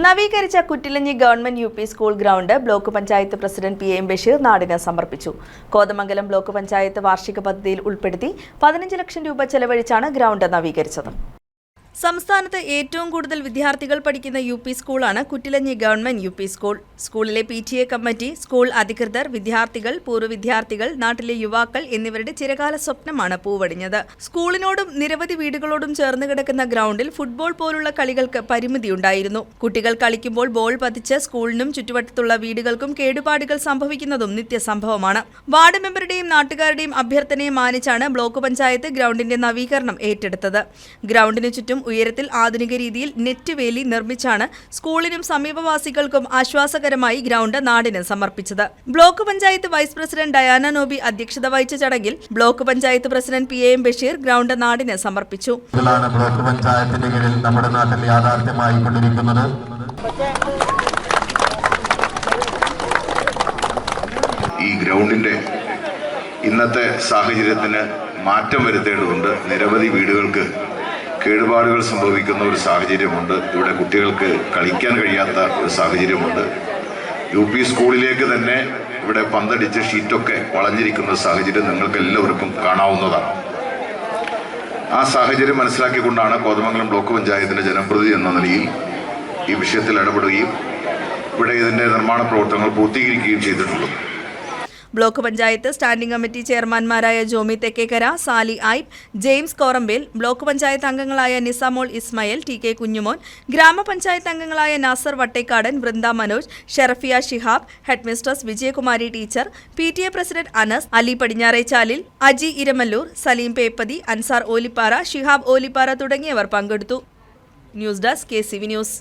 നവീകരിച്ച Kuttilanji government U P school ground block panchayat president P M Basheer നാടിന് സമർപ്പിച്ചു. Kothamangalam block panchayat വാർഷിക പദ്ധതിയിൽ ഉൾപ്പെടുത്തി പതിനഞ്ച് ലക്ഷം രൂപ ചെലവഴിച്ചാണ് ഗ്രൗണ്ട് നവീകരിച്ചത്. സംസ്ഥാനത്ത് ഏറ്റവും കൂടുതൽ വിദ്യാർത്ഥികൾ പഠിക്കുന്ന യു പി സ്കൂളാണ് Kuttilanji government U P school. സ്കൂളിലെ P T A committee school അധികൃതർ വിദ്യാർത്ഥികൾ പൂർവ വിദ്യാർത്ഥികൾ നാട്ടിലെ യുവാക്കൾ എന്നിവരുടെ ചിരകാല സ്വപ്നമാണ് പൂവടിഞ്ഞത്. സ്കൂളിനോടും നിരവധി വീടുകളോടും ചേർന്ന് കിടക്കുന്ന ഗ്രൗണ്ടിൽ ഫുട്ബോൾ പോലുള്ള കളികൾക്ക് പരിമിതിയുണ്ടായിരുന്നു. കുട്ടികൾ കളിക്കുമ്പോൾ ബോൾ പതിച്ച് സ്കൂളിനും ചുറ്റുവട്ടത്തുള്ള വീടുകൾക്കും കേടുപാടുകൾ സംഭവിക്കുന്നതും നിത്യസംഭവമാണ്. വാർഡ് മെമ്പറുടെയും നാട്ടുകാരുടെയും അഭ്യർത്ഥനയെ മാനിച്ചാണ് ബ്ലോക്ക് പഞ്ചായത്ത് ഗ്രൗണ്ടിന്റെ നവീകരണം ഏറ്റെടുത്തത്. ഗ്രൗണ്ടിന് ചുറ്റും ഉയരത്തിൽ ആധുനിക രീതിയിൽ നെറ്റ് വേലി നിർമ്മിച്ചാണ് സ്കൂളിനും സമീപവാസികൾക്കും ആശ്വാസകരമായി ഗ്രൗണ്ട് നാടിന് സമർപ്പിച്ചത്. Block panchayat vice president Diana Nobi അധ്യക്ഷത വഹിച്ച ചടങ്ങിൽ block panchayat president P A M Basheer ground നാടിന് സമർപ്പിച്ചു. ബ്ലോക്ക് പഞ്ചായത്തിന്റെ കീഴിൽ നമ്മുടെ നാട്ടിൽ യാഥാർത്ഥ്യമായി കൊണ്ടിരിക്കുന്നത്. ഈ ഗ്രൗണ്ടിന്റെ ഇന്നത്തെ സാഹചര്യത്തിന് മാറ്റം വരുത്തേണ്ടതുണ്ട്. നിരവധി വീടുകൾക്ക് കേടുപാടുകൾ സംഭവിക്കുന്ന ഒരു സാഹചര്യമുണ്ട്. ഇവിടെ കുട്ടികൾക്ക് കളിക്കാൻ കഴിയാത്ത ഒരു സാഹചര്യമുണ്ട്. യു പി സ്കൂളിലേക്ക് തന്നെ ഇവിടെ പന്തടിച്ച് ഷീറ്റൊക്കെ വളഞ്ഞിരിക്കുന്ന സാഹചര്യം നിങ്ങൾക്ക് എല്ലാവർക്കും കാണാവുന്നതാണ്. ആ സാഹചര്യം മനസ്സിലാക്കിക്കൊണ്ടാണ് കോതമംഗലം ബ്ലോക്ക് പഞ്ചായത്തിന്റെ ജനപ്രതി എന്ന നിലയിൽ ഈ വിഷയത്തിൽ ഇടപെടുകയും ഇവിടെ ഇതിന്റെ നിർമ്മാണ പ്രവർത്തനങ്ങൾ പൂർത്തീകരിക്കുകയും ചെയ്തിട്ടുള്ളത്. ബ്ലോക്ക് പഞ്ചായത്ത് സ്റ്റാൻഡിംഗ് കമ്മിറ്റി ചെയർമാൻമാരായ Jomy Thekkekara Sally ഐബ് James Korambel block panchayat അംഗങ്ങളായ നിസാമോൾ ഇസ്മയിൽ ടി കെ കുഞ്ഞുമോൻ ഗ്രാമപഞ്ചായത്ത് അംഗങ്ങളായ Nasar Vattekkadan Vrinda Manoj Sherafiya Shihab headmistress Vijayakumari teacher P T A president Anas Ali Padinjarechalil Aji Iramalloor Saleem Peppathi Ansar Olippara Shihab Olippara തുടങ്ങിയവർ പങ്കെടുത്തു. News desk K C V news.